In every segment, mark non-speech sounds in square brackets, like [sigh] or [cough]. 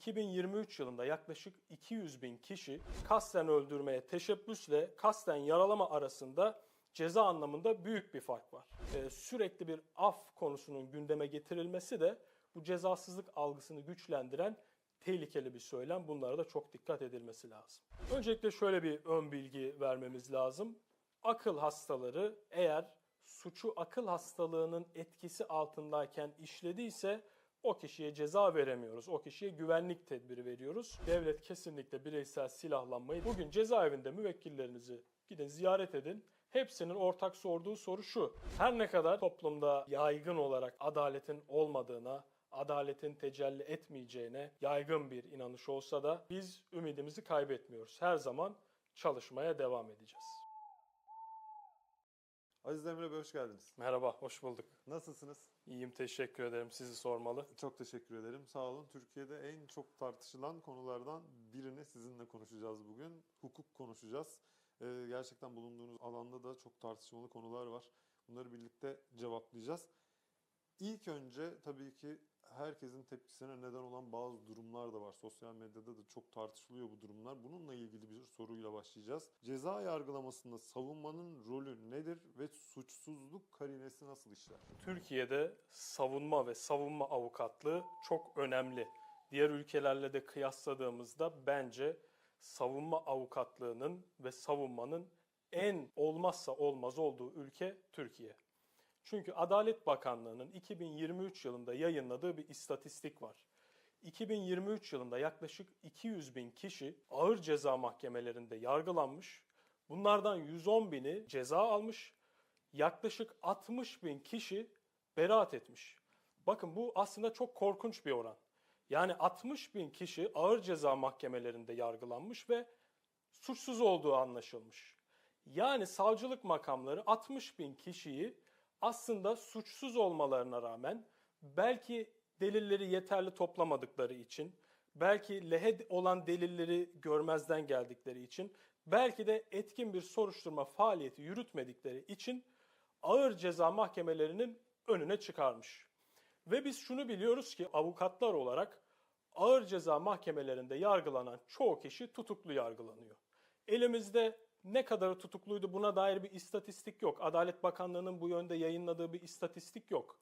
2023 yılında yaklaşık 200 bin kişi kasten öldürmeye teşebbüsle kasten yaralama arasında ceza anlamında büyük bir fark var. Ee, sürekli bir af konusunun gündeme getirilmesi de bu cezasızlık algısını güçlendiren tehlikeli bir söylem. Bunlara da çok dikkat edilmesi lazım. Öncelikle şöyle bir ön bilgi vermemiz lazım. Akıl hastaları eğer suçu akıl hastalığının etkisi altındayken işlediyse o kişiye ceza veremiyoruz. O kişiye güvenlik tedbiri veriyoruz. Devlet kesinlikle bireysel silahlanmayı bugün cezaevinde müvekkillerinizi gidin ziyaret edin. Hepsinin ortak sorduğu soru şu. Her ne kadar toplumda yaygın olarak adaletin olmadığına, adaletin tecelli etmeyeceğine yaygın bir inanış olsa da biz ümidimizi kaybetmiyoruz. Her zaman çalışmaya devam edeceğiz. Aziz Emre Bey hoş geldiniz. Merhaba, hoş bulduk. Nasılsınız? İyiyim, teşekkür ederim. Sizi sormalı. Çok teşekkür ederim. Sağ olun. Türkiye'de en çok tartışılan konulardan birini sizinle konuşacağız bugün. Hukuk konuşacağız. Ee, gerçekten bulunduğunuz alanda da çok tartışmalı konular var. Bunları birlikte cevaplayacağız. İlk önce tabii ki herkesin tepkisine neden olan bazı durumlar da var. Sosyal medyada da çok tartışılıyor bu durumlar. Bununla ilgili bir soruyla başlayacağız. Ceza yargılamasında savunmanın rolü nedir ve suçsuzluk karinesi nasıl işler? Türkiye'de savunma ve savunma avukatlığı çok önemli. Diğer ülkelerle de kıyasladığımızda bence savunma avukatlığının ve savunmanın en olmazsa olmaz olduğu ülke Türkiye. Çünkü Adalet Bakanlığı'nın 2023 yılında yayınladığı bir istatistik var. 2023 yılında yaklaşık 200 bin kişi ağır ceza mahkemelerinde yargılanmış. Bunlardan 110 bini ceza almış. Yaklaşık 60 bin kişi beraat etmiş. Bakın bu aslında çok korkunç bir oran. Yani 60 bin kişi ağır ceza mahkemelerinde yargılanmış ve suçsuz olduğu anlaşılmış. Yani savcılık makamları 60 bin kişiyi aslında suçsuz olmalarına rağmen belki delilleri yeterli toplamadıkları için, belki lehe olan delilleri görmezden geldikleri için, belki de etkin bir soruşturma faaliyeti yürütmedikleri için ağır ceza mahkemelerinin önüne çıkarmış. Ve biz şunu biliyoruz ki avukatlar olarak ağır ceza mahkemelerinde yargılanan çoğu kişi tutuklu yargılanıyor. Elimizde ne kadarı tutukluydu buna dair bir istatistik yok. Adalet Bakanlığı'nın bu yönde yayınladığı bir istatistik yok.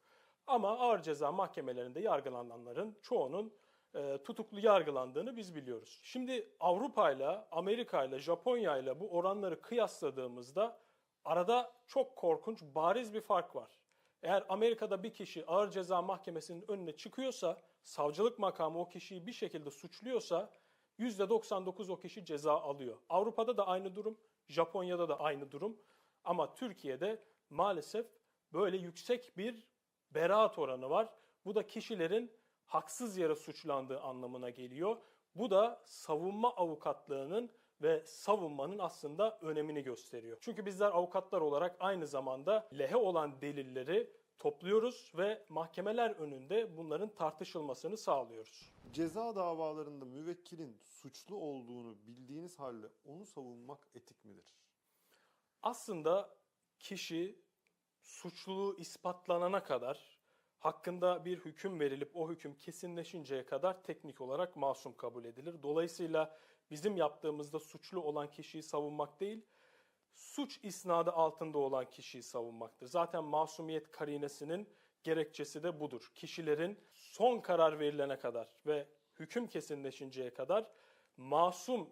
Ama ağır ceza mahkemelerinde yargılananların çoğunun e, tutuklu yargılandığını biz biliyoruz. Şimdi Avrupa ile, Amerika ile, Japonya ile bu oranları kıyasladığımızda arada çok korkunç, bariz bir fark var. Eğer Amerika'da bir kişi ağır ceza mahkemesinin önüne çıkıyorsa, savcılık makamı o kişiyi bir şekilde suçluyorsa %99 o kişi ceza alıyor. Avrupa'da da aynı durum, Japonya'da da aynı durum. Ama Türkiye'de maalesef böyle yüksek bir beraat oranı var. Bu da kişilerin haksız yere suçlandığı anlamına geliyor. Bu da savunma avukatlığının ve savunmanın aslında önemini gösteriyor. Çünkü bizler avukatlar olarak aynı zamanda lehe olan delilleri topluyoruz ve mahkemeler önünde bunların tartışılmasını sağlıyoruz. Ceza davalarında müvekkilin suçlu olduğunu bildiğiniz halde onu savunmak etik midir? Aslında kişi suçluluğu ispatlanana kadar hakkında bir hüküm verilip o hüküm kesinleşinceye kadar teknik olarak masum kabul edilir. Dolayısıyla bizim yaptığımızda suçlu olan kişiyi savunmak değil, suç isnadı altında olan kişiyi savunmaktır. Zaten masumiyet karinesinin gerekçesi de budur. Kişilerin son karar verilene kadar ve hüküm kesinleşinceye kadar masum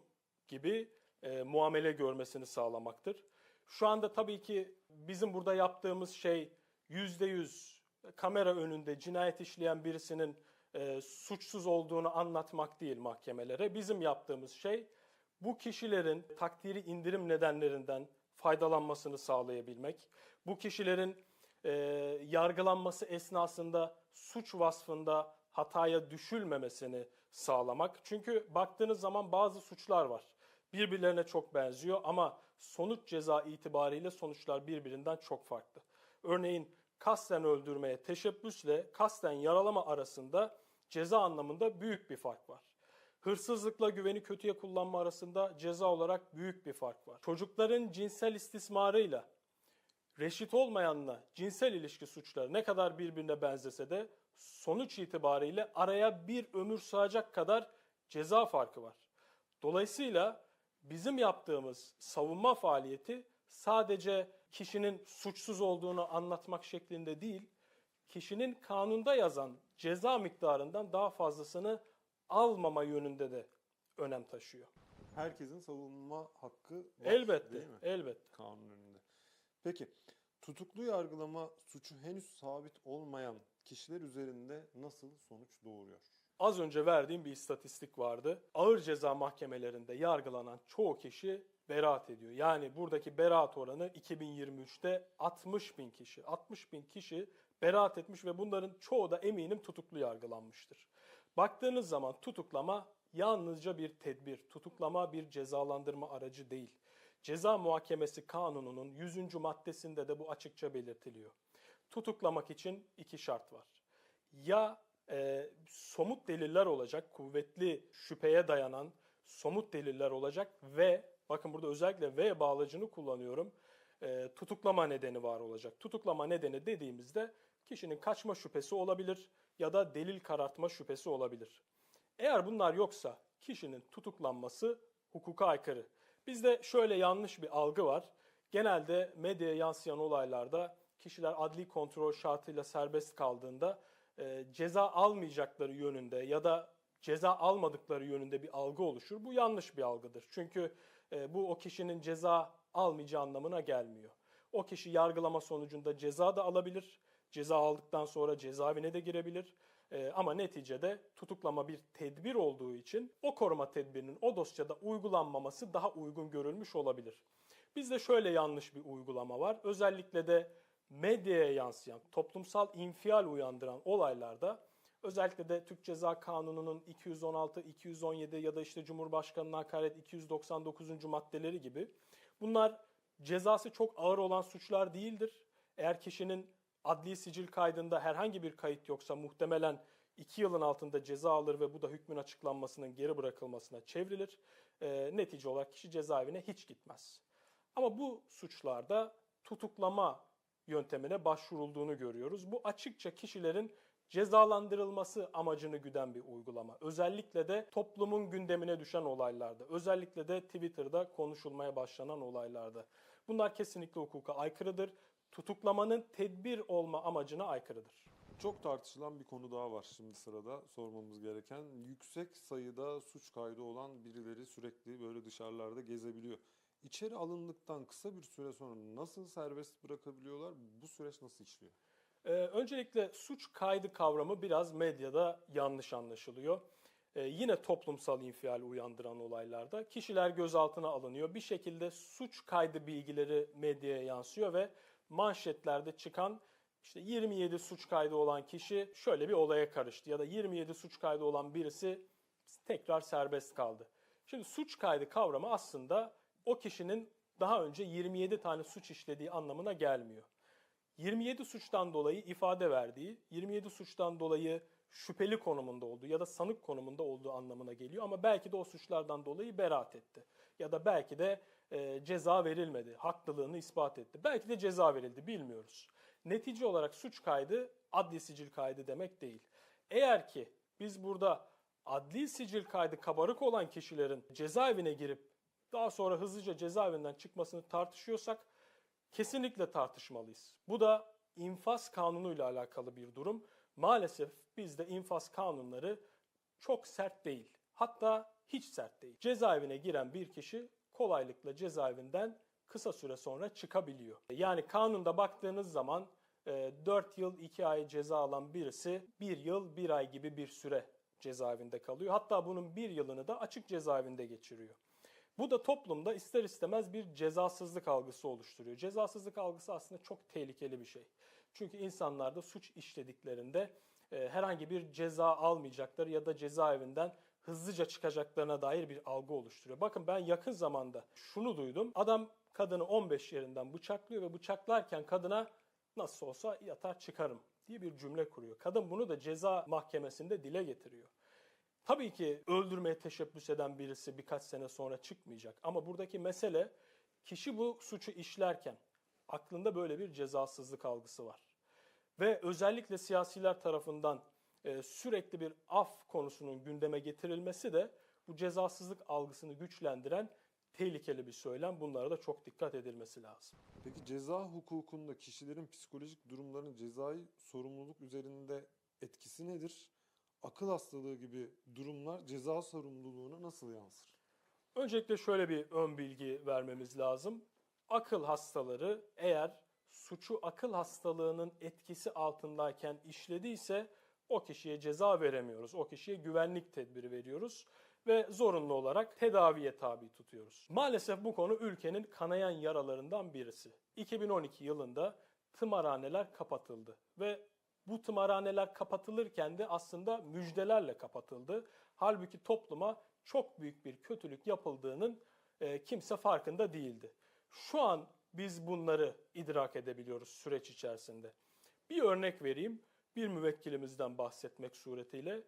gibi e, muamele görmesini sağlamaktır. Şu anda tabii ki bizim burada yaptığımız şey yüzde yüz kamera önünde cinayet işleyen birisinin e, suçsuz olduğunu anlatmak değil mahkemelere. Bizim yaptığımız şey bu kişilerin takdiri indirim nedenlerinden faydalanmasını sağlayabilmek, bu kişilerin e, yargılanması esnasında suç vasfında hataya düşülmemesini sağlamak. Çünkü baktığınız zaman bazı suçlar var. Birbirlerine çok benziyor ama sonuç ceza itibariyle sonuçlar birbirinden çok farklı. Örneğin kasten öldürmeye teşebbüsle kasten yaralama arasında ceza anlamında büyük bir fark var. Hırsızlıkla güveni kötüye kullanma arasında ceza olarak büyük bir fark var. Çocukların cinsel istismarıyla reşit olmayanla cinsel ilişki suçları ne kadar birbirine benzese de sonuç itibariyle araya bir ömür sığacak kadar ceza farkı var. Dolayısıyla bizim yaptığımız savunma faaliyeti sadece kişinin suçsuz olduğunu anlatmak şeklinde değil, kişinin kanunda yazan ceza miktarından daha fazlasını almama yönünde de önem taşıyor. Herkesin savunma hakkı var elbette, değil mi? elbette. Kanun önünde. Peki tutuklu yargılama suçu henüz sabit olmayan kişiler üzerinde nasıl sonuç doğuruyor? Az önce verdiğim bir istatistik vardı. Ağır ceza mahkemelerinde yargılanan çoğu kişi beraat ediyor. Yani buradaki beraat oranı 2023'te 60 bin kişi. 60 bin kişi beraat etmiş ve bunların çoğu da eminim tutuklu yargılanmıştır. Baktığınız zaman tutuklama yalnızca bir tedbir, tutuklama bir cezalandırma aracı değil. Ceza Muhakemesi Kanunu'nun 100. maddesinde de bu açıkça belirtiliyor. Tutuklamak için iki şart var. Ya e, somut deliller olacak, kuvvetli şüpheye dayanan somut deliller olacak ve bakın burada özellikle ve bağlacını kullanıyorum. E, tutuklama nedeni var olacak. Tutuklama nedeni dediğimizde kişinin kaçma şüphesi olabilir ya da delil karartma şüphesi olabilir. Eğer bunlar yoksa kişinin tutuklanması hukuka aykırı. Bizde şöyle yanlış bir algı var. Genelde medyaya yansıyan olaylarda kişiler adli kontrol şartıyla serbest kaldığında e, ceza almayacakları yönünde ya da ceza almadıkları yönünde bir algı oluşur. Bu yanlış bir algıdır. Çünkü e, bu o kişinin ceza almayacağı anlamına gelmiyor. O kişi yargılama sonucunda ceza da alabilir. Ceza aldıktan sonra cezaevine de girebilir. E, ama neticede tutuklama bir tedbir olduğu için o koruma tedbirinin o dosyada uygulanmaması daha uygun görülmüş olabilir. Bizde şöyle yanlış bir uygulama var. Özellikle de medyaya yansıyan, toplumsal infial uyandıran olaylarda özellikle de Türk Ceza Kanunu'nun 216, 217 ya da işte Cumhurbaşkanı'na hakaret 299. maddeleri gibi bunlar cezası çok ağır olan suçlar değildir. Eğer kişinin adli sicil kaydında herhangi bir kayıt yoksa muhtemelen 2 yılın altında ceza alır ve bu da hükmün açıklanmasının geri bırakılmasına çevrilir. E, netice olarak kişi cezaevine hiç gitmez. Ama bu suçlarda tutuklama yöntemine başvurulduğunu görüyoruz. Bu açıkça kişilerin cezalandırılması amacını güden bir uygulama. Özellikle de toplumun gündemine düşen olaylarda, özellikle de Twitter'da konuşulmaya başlanan olaylarda. Bunlar kesinlikle hukuka aykırıdır. Tutuklamanın tedbir olma amacına aykırıdır. Çok tartışılan bir konu daha var şimdi sırada sormamız gereken. Yüksek sayıda suç kaydı olan birileri sürekli böyle dışarılarda gezebiliyor. İçeri alındıktan kısa bir süre sonra nasıl serbest bırakabiliyorlar? Bu süreç nasıl işliyor? Ee, öncelikle suç kaydı kavramı biraz medyada yanlış anlaşılıyor. Ee, yine toplumsal infial uyandıran olaylarda kişiler gözaltına alınıyor. Bir şekilde suç kaydı bilgileri medyaya yansıyor ve manşetlerde çıkan işte 27 suç kaydı olan kişi şöyle bir olaya karıştı ya da 27 suç kaydı olan birisi tekrar serbest kaldı. Şimdi suç kaydı kavramı aslında o kişinin daha önce 27 tane suç işlediği anlamına gelmiyor. 27 suçtan dolayı ifade verdiği, 27 suçtan dolayı şüpheli konumunda olduğu ya da sanık konumunda olduğu anlamına geliyor. Ama belki de o suçlardan dolayı beraat etti. Ya da belki de e, ceza verilmedi, haklılığını ispat etti. Belki de ceza verildi, bilmiyoruz. Netice olarak suç kaydı adli sicil kaydı demek değil. Eğer ki biz burada adli sicil kaydı kabarık olan kişilerin cezaevine girip daha sonra hızlıca cezaevinden çıkmasını tartışıyorsak kesinlikle tartışmalıyız. Bu da infaz kanunuyla alakalı bir durum. Maalesef bizde infaz kanunları çok sert değil. Hatta hiç sert değil. Cezaevine giren bir kişi kolaylıkla cezaevinden kısa süre sonra çıkabiliyor. Yani kanunda baktığınız zaman 4 yıl 2 ay ceza alan birisi 1 yıl 1 ay gibi bir süre cezaevinde kalıyor. Hatta bunun bir yılını da açık cezaevinde geçiriyor. Bu da toplumda ister istemez bir cezasızlık algısı oluşturuyor. Cezasızlık algısı aslında çok tehlikeli bir şey. Çünkü insanlar da suç işlediklerinde e, herhangi bir ceza almayacakları ya da cezaevinden hızlıca çıkacaklarına dair bir algı oluşturuyor. Bakın ben yakın zamanda şunu duydum. Adam kadını 15 yerinden bıçaklıyor ve bıçaklarken kadına nasıl olsa yatar çıkarım diye bir cümle kuruyor. Kadın bunu da ceza mahkemesinde dile getiriyor. Tabii ki öldürmeye teşebbüs eden birisi birkaç sene sonra çıkmayacak. Ama buradaki mesele kişi bu suçu işlerken aklında böyle bir cezasızlık algısı var. ve özellikle siyasiler tarafından e, sürekli bir af konusunun gündeme getirilmesi de bu cezasızlık algısını güçlendiren tehlikeli bir söylem. Bunlara da çok dikkat edilmesi lazım. Peki ceza hukukunda kişilerin psikolojik durumlarının cezai sorumluluk üzerinde etkisi nedir? Akıl hastalığı gibi durumlar ceza sorumluluğuna nasıl yansır? Öncelikle şöyle bir ön bilgi vermemiz lazım. Akıl hastaları eğer suçu akıl hastalığının etkisi altındayken işlediyse o kişiye ceza veremiyoruz. O kişiye güvenlik tedbiri veriyoruz ve zorunlu olarak tedaviye tabi tutuyoruz. Maalesef bu konu ülkenin kanayan yaralarından birisi. 2012 yılında tımarhaneler kapatıldı ve bu tımarhaneler kapatılırken de aslında müjdelerle kapatıldı. Halbuki topluma çok büyük bir kötülük yapıldığının e, kimse farkında değildi. Şu an biz bunları idrak edebiliyoruz süreç içerisinde. Bir örnek vereyim. Bir müvekkilimizden bahsetmek suretiyle.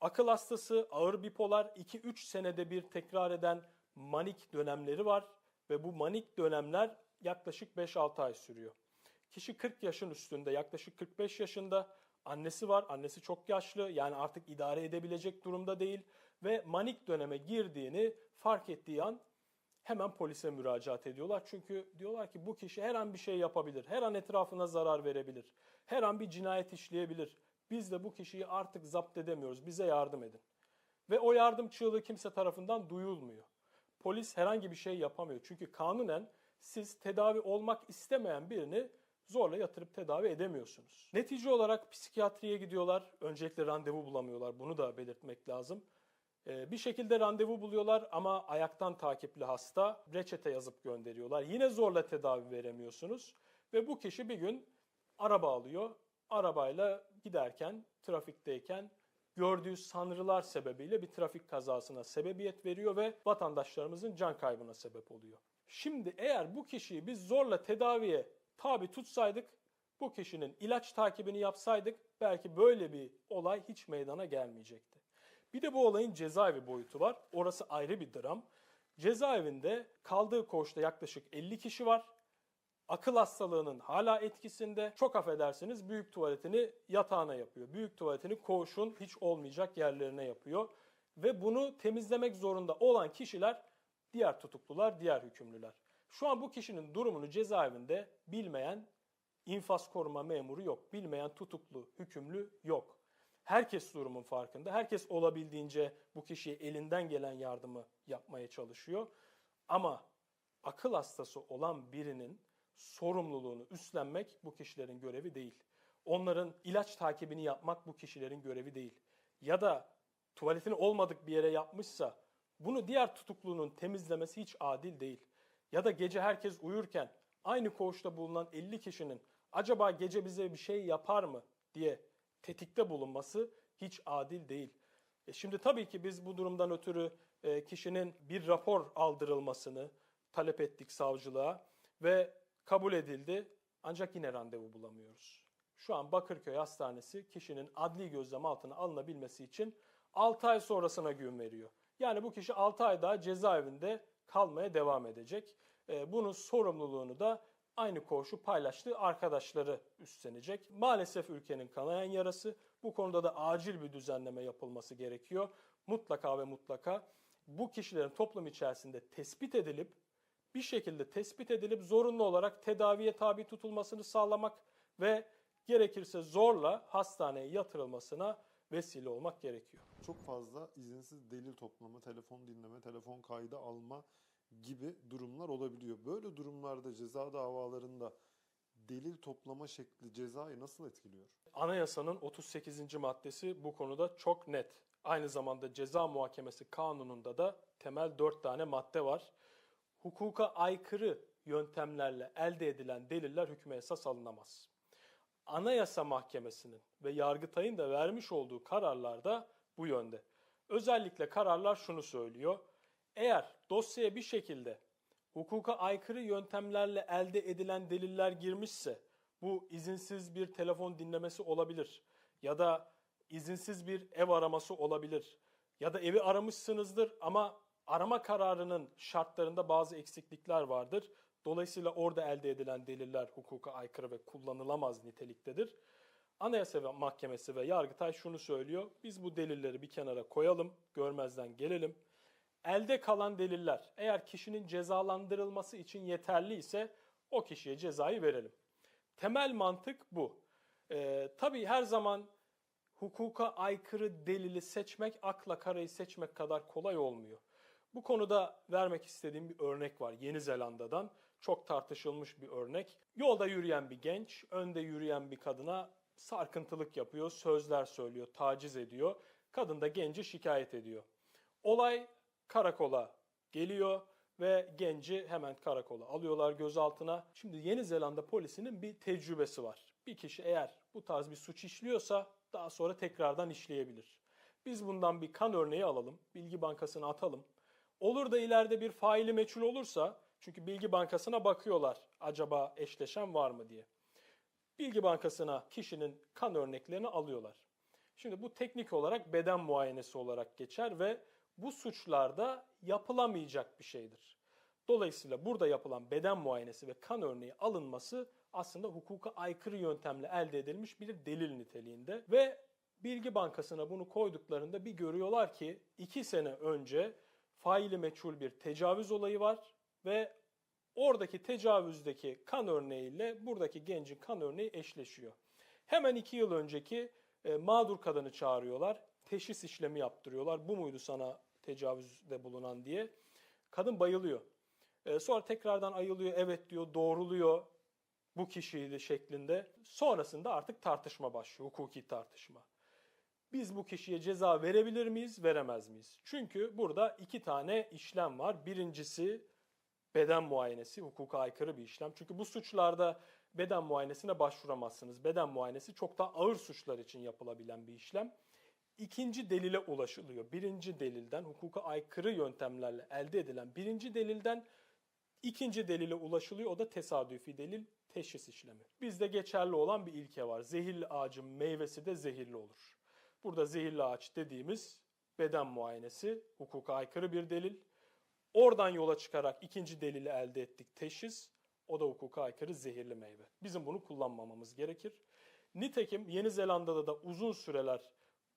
Akıl hastası, ağır bipolar, 2-3 senede bir tekrar eden manik dönemleri var ve bu manik dönemler yaklaşık 5-6 ay sürüyor. Kişi 40 yaşın üstünde, yaklaşık 45 yaşında. Annesi var, annesi çok yaşlı yani artık idare edebilecek durumda değil ve manik döneme girdiğini fark ettiği an hemen polise müracaat ediyorlar. Çünkü diyorlar ki bu kişi her an bir şey yapabilir, her an etrafına zarar verebilir, her an bir cinayet işleyebilir. Biz de bu kişiyi artık zapt edemiyoruz, bize yardım edin. Ve o yardım çığlığı kimse tarafından duyulmuyor. Polis herhangi bir şey yapamıyor. Çünkü kanunen siz tedavi olmak istemeyen birini zorla yatırıp tedavi edemiyorsunuz. Netice olarak psikiyatriye gidiyorlar. Öncelikle randevu bulamıyorlar. Bunu da belirtmek lazım. Ee, bir şekilde randevu buluyorlar ama ayaktan takipli hasta reçete yazıp gönderiyorlar. Yine zorla tedavi veremiyorsunuz. Ve bu kişi bir gün araba alıyor. Arabayla giderken, trafikteyken gördüğü sanrılar sebebiyle bir trafik kazasına sebebiyet veriyor ve vatandaşlarımızın can kaybına sebep oluyor. Şimdi eğer bu kişiyi biz zorla tedaviye tabi tutsaydık, bu kişinin ilaç takibini yapsaydık belki böyle bir olay hiç meydana gelmeyecekti. Bir de bu olayın cezaevi boyutu var. Orası ayrı bir dram. Cezaevinde kaldığı koğuşta yaklaşık 50 kişi var. Akıl hastalığının hala etkisinde. Çok affedersiniz büyük tuvaletini yatağına yapıyor. Büyük tuvaletini koğuşun hiç olmayacak yerlerine yapıyor. Ve bunu temizlemek zorunda olan kişiler diğer tutuklular, diğer hükümlüler. Şu an bu kişinin durumunu cezaevinde bilmeyen infaz koruma memuru yok. Bilmeyen tutuklu, hükümlü yok. Herkes durumun farkında. Herkes olabildiğince bu kişiye elinden gelen yardımı yapmaya çalışıyor. Ama akıl hastası olan birinin sorumluluğunu üstlenmek bu kişilerin görevi değil. Onların ilaç takibini yapmak bu kişilerin görevi değil. Ya da tuvaletini olmadık bir yere yapmışsa bunu diğer tutuklunun temizlemesi hiç adil değil. Ya da gece herkes uyurken aynı koğuşta bulunan 50 kişinin acaba gece bize bir şey yapar mı diye tetikte bulunması hiç adil değil. E şimdi tabii ki biz bu durumdan ötürü e, kişinin bir rapor aldırılmasını talep ettik savcılığa ve kabul edildi ancak yine randevu bulamıyoruz. Şu an Bakırköy Hastanesi kişinin adli gözlem altına alınabilmesi için 6 ay sonrasına gün veriyor. Yani bu kişi 6 ay daha cezaevinde kalmaya devam edecek. E, bunun sorumluluğunu da aynı koğuşu paylaştığı arkadaşları üstlenecek. Maalesef ülkenin kanayan yarası. Bu konuda da acil bir düzenleme yapılması gerekiyor. Mutlaka ve mutlaka bu kişilerin toplum içerisinde tespit edilip bir şekilde tespit edilip zorunlu olarak tedaviye tabi tutulmasını sağlamak ve gerekirse zorla hastaneye yatırılmasına vesile olmak gerekiyor. Çok fazla izinsiz delil toplama, telefon dinleme, telefon kaydı alma gibi durumlar olabiliyor. Böyle durumlarda ceza davalarında delil toplama şekli cezayı nasıl etkiliyor? Anayasanın 38. maddesi bu konuda çok net. Aynı zamanda ceza muhakemesi kanununda da temel 4 tane madde var. Hukuka aykırı yöntemlerle elde edilen deliller hükme esas alınamaz. Anayasa Mahkemesi'nin ve Yargıtay'ın da vermiş olduğu kararlar da bu yönde. Özellikle kararlar şunu söylüyor. Eğer dosyaya bir şekilde hukuka aykırı yöntemlerle elde edilen deliller girmişse bu izinsiz bir telefon dinlemesi olabilir ya da izinsiz bir ev araması olabilir ya da evi aramışsınızdır ama arama kararının şartlarında bazı eksiklikler vardır. Dolayısıyla orada elde edilen deliller hukuka aykırı ve kullanılamaz niteliktedir. Anayasa Mahkemesi ve Yargıtay şunu söylüyor. Biz bu delilleri bir kenara koyalım, görmezden gelelim. Elde kalan deliller eğer kişinin cezalandırılması için yeterli ise o kişiye cezayı verelim. Temel mantık bu. Ee, tabii her zaman hukuka aykırı delili seçmek, akla karayı seçmek kadar kolay olmuyor. Bu konuda vermek istediğim bir örnek var Yeni Zelanda'dan. Çok tartışılmış bir örnek. Yolda yürüyen bir genç, önde yürüyen bir kadına sarkıntılık yapıyor, sözler söylüyor, taciz ediyor. Kadın da genci şikayet ediyor. Olay karakola geliyor ve genci hemen karakola alıyorlar gözaltına. Şimdi Yeni Zelanda polisinin bir tecrübesi var. Bir kişi eğer bu tarz bir suç işliyorsa daha sonra tekrardan işleyebilir. Biz bundan bir kan örneği alalım, bilgi bankasına atalım. Olur da ileride bir faili meçhul olursa, çünkü bilgi bankasına bakıyorlar acaba eşleşen var mı diye. Bilgi bankasına kişinin kan örneklerini alıyorlar. Şimdi bu teknik olarak beden muayenesi olarak geçer ve bu suçlarda yapılamayacak bir şeydir. Dolayısıyla burada yapılan beden muayenesi ve kan örneği alınması aslında hukuka aykırı yöntemle elde edilmiş bir delil niteliğinde ve Bilgi Bankası'na bunu koyduklarında bir görüyorlar ki iki sene önce faili meçhul bir tecavüz olayı var ve oradaki tecavüzdeki kan örneğiyle buradaki gencin kan örneği eşleşiyor. Hemen iki yıl önceki e, mağdur kadını çağırıyorlar. Teşhis işlemi yaptırıyorlar. Bu muydu sana tecavüzde bulunan diye. Kadın bayılıyor. E, sonra tekrardan ayılıyor. Evet diyor doğruluyor. Bu kişiydi şeklinde. Sonrasında artık tartışma başlıyor. Hukuki tartışma. Biz bu kişiye ceza verebilir miyiz, veremez miyiz? Çünkü burada iki tane işlem var. Birincisi beden muayenesi, hukuka aykırı bir işlem. Çünkü bu suçlarda beden muayenesine başvuramazsınız. Beden muayenesi çok daha ağır suçlar için yapılabilen bir işlem. İkinci delile ulaşılıyor. Birinci delilden, hukuka aykırı yöntemlerle elde edilen birinci delilden ikinci delile ulaşılıyor. O da tesadüfi delil, teşhis işlemi. Bizde geçerli olan bir ilke var. Zehirli ağacın meyvesi de zehirli olur. Burada zehirli ağaç dediğimiz beden muayenesi, hukuka aykırı bir delil. Oradan yola çıkarak ikinci delili elde ettik teşhis. O da hukuka aykırı zehirli meyve. Bizim bunu kullanmamamız gerekir. Nitekim Yeni Zelanda'da da uzun süreler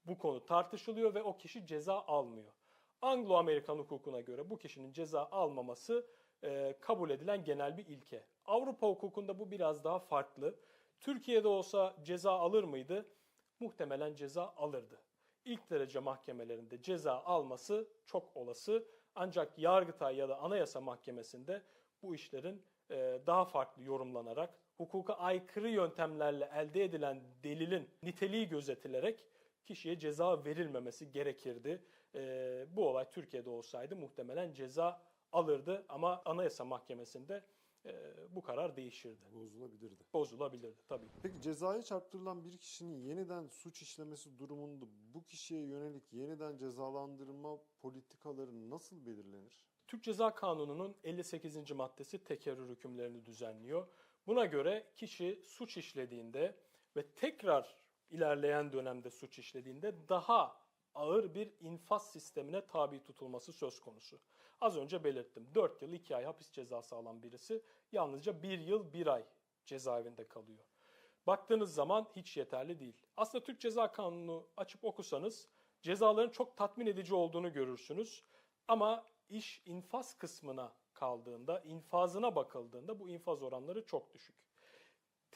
bu konu tartışılıyor ve o kişi ceza almıyor. Anglo-Amerikan hukukuna göre bu kişinin ceza almaması e, kabul edilen genel bir ilke. Avrupa hukukunda bu biraz daha farklı. Türkiye'de olsa ceza alır mıydı? Muhtemelen ceza alırdı. İlk derece mahkemelerinde ceza alması çok olası. Ancak Yargıtay ya da Anayasa Mahkemesi'nde bu işlerin e, daha farklı yorumlanarak, hukuka aykırı yöntemlerle elde edilen delilin niteliği gözetilerek kişiye ceza verilmemesi gerekirdi. E, bu olay Türkiye'de olsaydı muhtemelen ceza alırdı ama Anayasa Mahkemesi'nde e, bu karar değişirdi. Bozulabilirdi. Bozulabilirdi tabii. Peki cezaya çarptırılan bir kişinin yeniden suç işlemesi durumunda bu kişiye yönelik yeniden cezalandırma politikaları nasıl belirlenir? Türk Ceza Kanunu'nun 58. maddesi tekerrür hükümlerini düzenliyor. Buna göre kişi suç işlediğinde ve tekrar ilerleyen dönemde suç işlediğinde daha ağır bir infaz sistemine tabi tutulması söz konusu. Az önce belirttim. 4 yıl 2 ay hapis cezası alan birisi yalnızca 1 yıl 1 ay cezaevinde kalıyor. Baktığınız zaman hiç yeterli değil. Aslında Türk Ceza Kanunu açıp okusanız cezaların çok tatmin edici olduğunu görürsünüz. Ama iş infaz kısmına kaldığında, infazına bakıldığında bu infaz oranları çok düşük.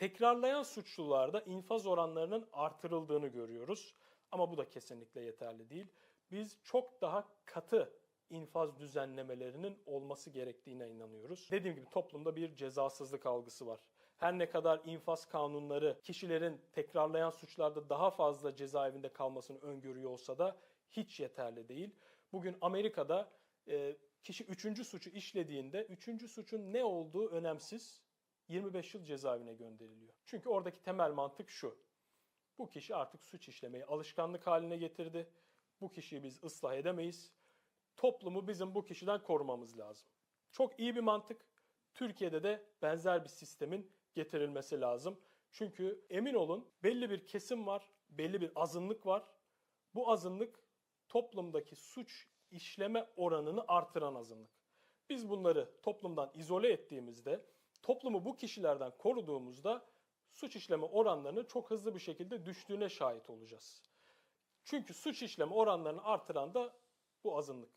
Tekrarlayan suçlularda infaz oranlarının artırıldığını görüyoruz. Ama bu da kesinlikle yeterli değil. Biz çok daha katı infaz düzenlemelerinin olması gerektiğine inanıyoruz. Dediğim gibi toplumda bir cezasızlık algısı var. Her ne kadar infaz kanunları kişilerin tekrarlayan suçlarda daha fazla cezaevinde kalmasını öngörüyor olsa da hiç yeterli değil. Bugün Amerika'da e, kişi üçüncü suçu işlediğinde üçüncü suçun ne olduğu önemsiz 25 yıl cezaevine gönderiliyor. Çünkü oradaki temel mantık şu. Bu kişi artık suç işlemeyi alışkanlık haline getirdi. Bu kişiyi biz ıslah edemeyiz. Toplumu bizim bu kişiden korumamız lazım. Çok iyi bir mantık. Türkiye'de de benzer bir sistemin getirilmesi lazım. Çünkü emin olun belli bir kesim var, belli bir azınlık var. Bu azınlık toplumdaki suç işleme oranını artıran azınlık. Biz bunları toplumdan izole ettiğimizde, toplumu bu kişilerden koruduğumuzda suç işleme oranlarının çok hızlı bir şekilde düştüğüne şahit olacağız. Çünkü suç işleme oranlarını artıran da bu azınlık.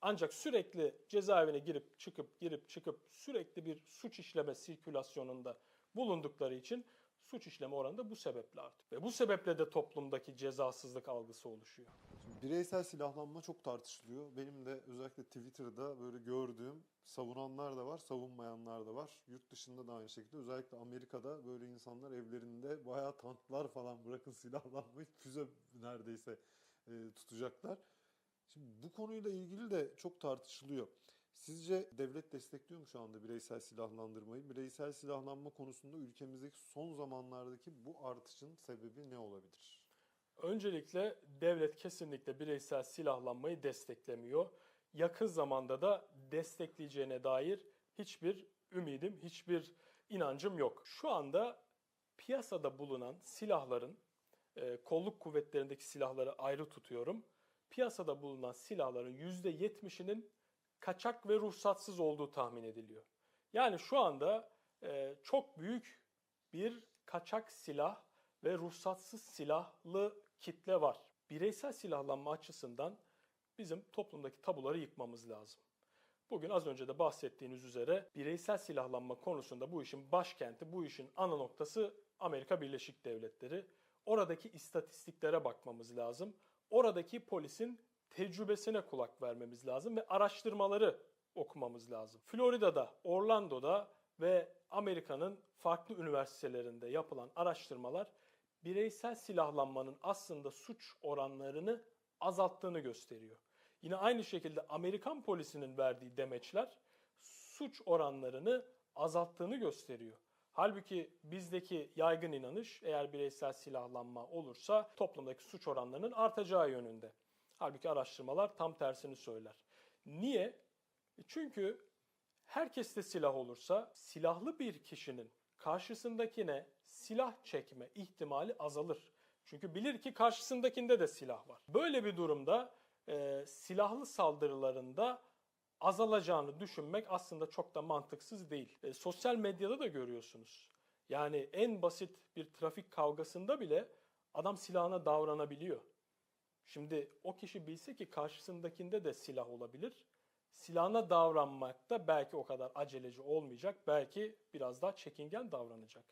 Ancak sürekli cezaevine girip çıkıp girip çıkıp sürekli bir suç işleme sirkülasyonunda bulundukları için suç işleme oranı da bu sebeple artıyor. Ve bu sebeple de toplumdaki cezasızlık algısı oluşuyor. Şimdi bireysel silahlanma çok tartışılıyor. Benim de özellikle Twitter'da böyle gördüğüm savunanlar da var, savunmayanlar da var. Yurt dışında da aynı şekilde. Özellikle Amerika'da böyle insanlar evlerinde bayağı tanklar falan bırakın [laughs] silahlanmayı füze neredeyse e, tutacaklar. Şimdi bu konuyla ilgili de çok tartışılıyor. Sizce devlet destekliyor mu şu anda bireysel silahlandırmayı? Bireysel silahlanma konusunda ülkemizdeki son zamanlardaki bu artışın sebebi ne olabilir? Öncelikle devlet kesinlikle bireysel silahlanmayı desteklemiyor. Yakın zamanda da destekleyeceğine dair hiçbir ümidim, hiçbir inancım yok. Şu anda piyasada bulunan silahların, e, kolluk kuvvetlerindeki silahları ayrı tutuyorum. Piyasada bulunan silahların %70'inin kaçak ve ruhsatsız olduğu tahmin ediliyor. Yani şu anda e, çok büyük bir kaçak silah ve ruhsatsız silahlı kitle var. Bireysel silahlanma açısından bizim toplumdaki tabuları yıkmamız lazım. Bugün az önce de bahsettiğiniz üzere bireysel silahlanma konusunda bu işin başkenti, bu işin ana noktası Amerika Birleşik Devletleri. Oradaki istatistiklere bakmamız lazım. Oradaki polisin tecrübesine kulak vermemiz lazım ve araştırmaları okumamız lazım. Florida'da, Orlando'da ve Amerika'nın farklı üniversitelerinde yapılan araştırmalar bireysel silahlanmanın aslında suç oranlarını azalttığını gösteriyor. Yine aynı şekilde Amerikan polisinin verdiği demeçler suç oranlarını azalttığını gösteriyor. Halbuki bizdeki yaygın inanış eğer bireysel silahlanma olursa toplumdaki suç oranlarının artacağı yönünde. Halbuki araştırmalar tam tersini söyler. Niye? Çünkü herkeste silah olursa silahlı bir kişinin karşısındakine silah çekme ihtimali azalır. Çünkü bilir ki karşısındakinde de silah var. Böyle bir durumda e, silahlı saldırılarında azalacağını düşünmek aslında çok da mantıksız değil. E, sosyal medyada da görüyorsunuz. Yani en basit bir trafik kavgasında bile adam silahına davranabiliyor. Şimdi o kişi bilse ki karşısındakinde de silah olabilir. Silahına davranmak da belki o kadar aceleci olmayacak. Belki biraz daha çekingen davranacak.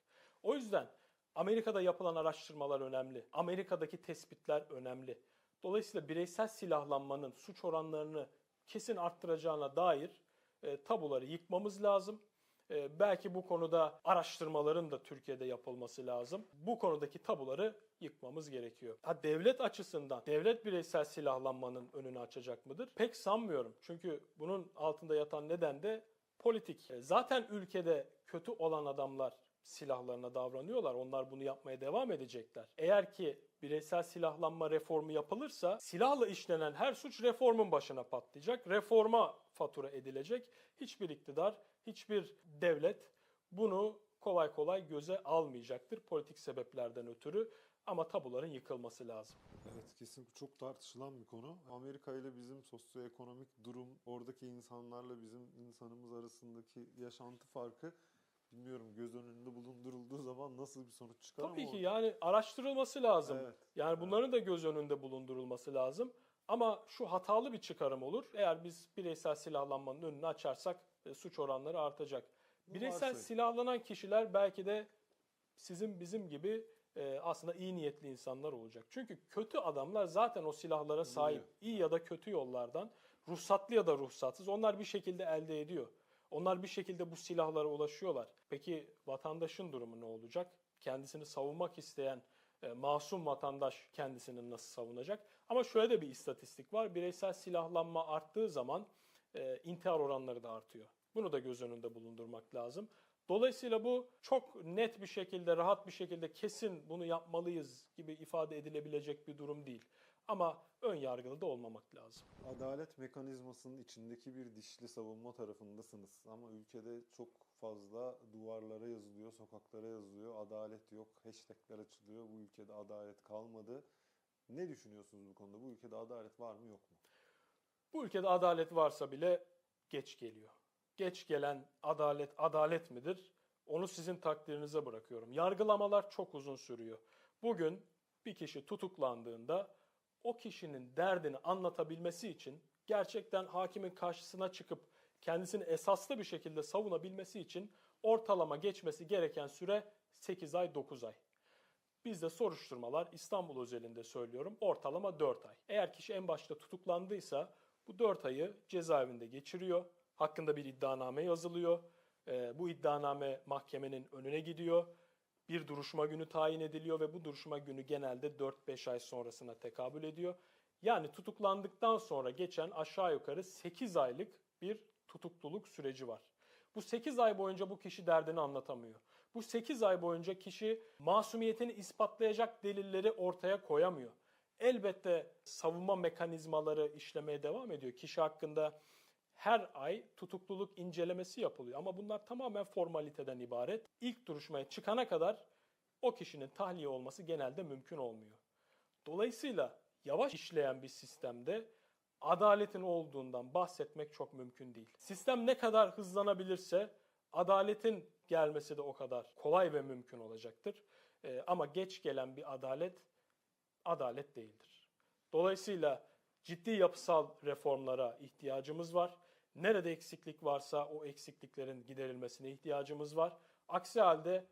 O yüzden Amerika'da yapılan araştırmalar önemli. Amerika'daki tespitler önemli. Dolayısıyla bireysel silahlanmanın suç oranlarını kesin arttıracağına dair e, tabuları yıkmamız lazım. E, belki bu konuda araştırmaların da Türkiye'de yapılması lazım. Bu konudaki tabuları yıkmamız gerekiyor. Ha devlet açısından devlet bireysel silahlanmanın önünü açacak mıdır? Pek sanmıyorum. Çünkü bunun altında yatan neden de politik. E, Zaten ülkede kötü olan adamlar silahlarına davranıyorlar. Onlar bunu yapmaya devam edecekler. Eğer ki bireysel silahlanma reformu yapılırsa silahla işlenen her suç reformun başına patlayacak. Reforma fatura edilecek. Hiçbir iktidar, hiçbir devlet bunu kolay kolay göze almayacaktır politik sebeplerden ötürü. Ama tabuların yıkılması lazım. Evet kesin çok tartışılan bir konu. Amerika ile bizim sosyoekonomik durum, oradaki insanlarla bizim insanımız arasındaki yaşantı farkı bilmiyorum göz önünde bulundurulduğu zaman nasıl bir sonuç çıkar Tabii ama ki yani araştırılması lazım. Evet. Yani bunların da göz önünde bulundurulması lazım. Ama şu hatalı bir çıkarım olur. Eğer biz bireysel silahlanmanın önünü açarsak e, suç oranları artacak. Bireysel silahlanan kişiler belki de sizin bizim gibi e, aslında iyi niyetli insanlar olacak. Çünkü kötü adamlar zaten o silahlara sahip. Biliyor. İyi ya da kötü yollardan, ruhsatlı ya da ruhsatsız onlar bir şekilde elde ediyor. Onlar bir şekilde bu silahlara ulaşıyorlar. Peki vatandaşın durumu ne olacak? Kendisini savunmak isteyen e, masum vatandaş kendisini nasıl savunacak? Ama şöyle de bir istatistik var. Bireysel silahlanma arttığı zaman e, intihar oranları da artıyor. Bunu da göz önünde bulundurmak lazım. Dolayısıyla bu çok net bir şekilde, rahat bir şekilde kesin bunu yapmalıyız gibi ifade edilebilecek bir durum değil. Ama ön yargılı da olmamak lazım. Adalet mekanizmasının içindeki bir dişli savunma tarafındasınız ama ülkede çok fazla duvarlara yazılıyor, sokaklara yazılıyor. Adalet yok, hashtagler açılıyor. Bu ülkede adalet kalmadı. Ne düşünüyorsunuz bu konuda? Bu ülkede adalet var mı yok mu? Bu ülkede adalet varsa bile geç geliyor. Geç gelen adalet adalet midir? Onu sizin takdirinize bırakıyorum. Yargılamalar çok uzun sürüyor. Bugün bir kişi tutuklandığında o kişinin derdini anlatabilmesi için gerçekten hakimin karşısına çıkıp kendisini esaslı bir şekilde savunabilmesi için ortalama geçmesi gereken süre 8 ay 9 ay. Bizde soruşturmalar İstanbul özelinde söylüyorum ortalama 4 ay. Eğer kişi en başta tutuklandıysa bu 4 ayı cezaevinde geçiriyor. Hakkında bir iddianame yazılıyor. Ee, bu iddianame mahkemenin önüne gidiyor. Bir duruşma günü tayin ediliyor ve bu duruşma günü genelde 4-5 ay sonrasına tekabül ediyor. Yani tutuklandıktan sonra geçen aşağı yukarı 8 aylık bir tutukluluk süreci var. Bu 8 ay boyunca bu kişi derdini anlatamıyor. Bu 8 ay boyunca kişi masumiyetini ispatlayacak delilleri ortaya koyamıyor. Elbette savunma mekanizmaları işlemeye devam ediyor. Kişi hakkında her ay tutukluluk incelemesi yapılıyor ama bunlar tamamen formaliteden ibaret. İlk duruşmaya çıkana kadar o kişinin tahliye olması genelde mümkün olmuyor. Dolayısıyla yavaş işleyen bir sistemde adaletin olduğundan bahsetmek çok mümkün değil. Sistem ne kadar hızlanabilirse adaletin gelmesi de o kadar kolay ve mümkün olacaktır. Ee, ama geç gelen bir adalet adalet değildir. Dolayısıyla ciddi yapısal reformlara ihtiyacımız var. Nerede eksiklik varsa o eksikliklerin giderilmesine ihtiyacımız var. Aksi halde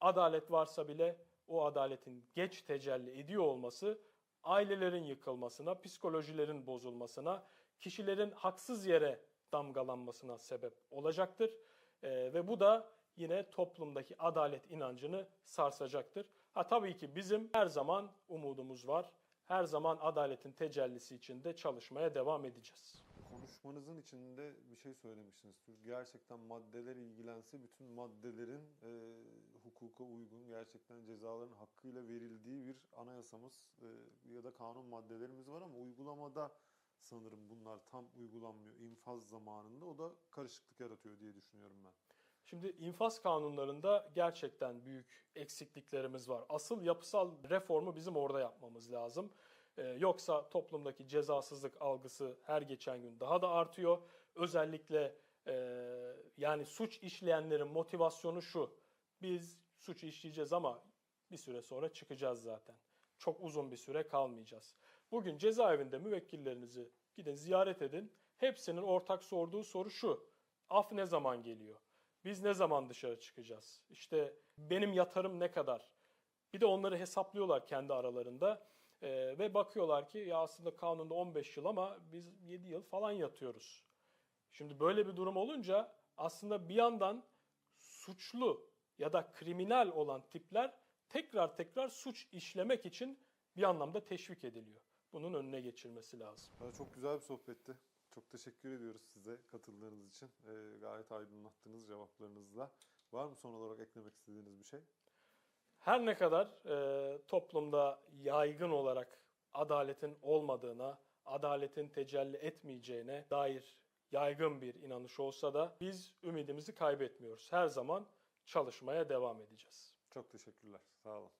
adalet varsa bile o adaletin geç tecelli ediyor olması ailelerin yıkılmasına, psikolojilerin bozulmasına, kişilerin haksız yere damgalanmasına sebep olacaktır. Ee, ve bu da yine toplumdaki adalet inancını sarsacaktır. Ha tabii ki bizim her zaman umudumuz var. Her zaman adaletin tecellisi için de çalışmaya devam edeceğiz. Konuşmanızın içinde bir şey söylemiştiniz. Gerçekten maddeler ilgilense bütün maddelerin e, hukuka uygun, gerçekten cezaların hakkıyla verildiği bir anayasamız e, ya da kanun maddelerimiz var ama uygulamada sanırım bunlar tam uygulanmıyor infaz zamanında. O da karışıklık yaratıyor diye düşünüyorum ben. Şimdi infaz kanunlarında gerçekten büyük eksikliklerimiz var. Asıl yapısal reformu bizim orada yapmamız lazım. Ee, yoksa toplumdaki cezasızlık algısı her geçen gün daha da artıyor. Özellikle e, yani suç işleyenlerin motivasyonu şu. Biz suç işleyeceğiz ama bir süre sonra çıkacağız zaten. Çok uzun bir süre kalmayacağız. Bugün cezaevinde müvekkillerinizi gidin ziyaret edin. Hepsinin ortak sorduğu soru şu. Af ne zaman geliyor? Biz ne zaman dışarı çıkacağız? İşte benim yatarım ne kadar? Bir de onları hesaplıyorlar kendi aralarında. Ee, ve bakıyorlar ki ya aslında kanunda 15 yıl ama biz 7 yıl falan yatıyoruz. Şimdi böyle bir durum olunca aslında bir yandan suçlu ya da kriminal olan tipler tekrar tekrar suç işlemek için bir anlamda teşvik ediliyor. Bunun önüne geçilmesi lazım. Ya Çok güzel bir sohbetti. Çok teşekkür ediyoruz size katıldığınız için. E, gayet aydınlattınız cevaplarınızla. Var mı son olarak eklemek istediğiniz bir şey? Her ne kadar e, toplumda yaygın olarak adaletin olmadığına, adaletin tecelli etmeyeceğine dair yaygın bir inanış olsa da biz ümidimizi kaybetmiyoruz. Her zaman çalışmaya devam edeceğiz. Çok teşekkürler. Sağ olun.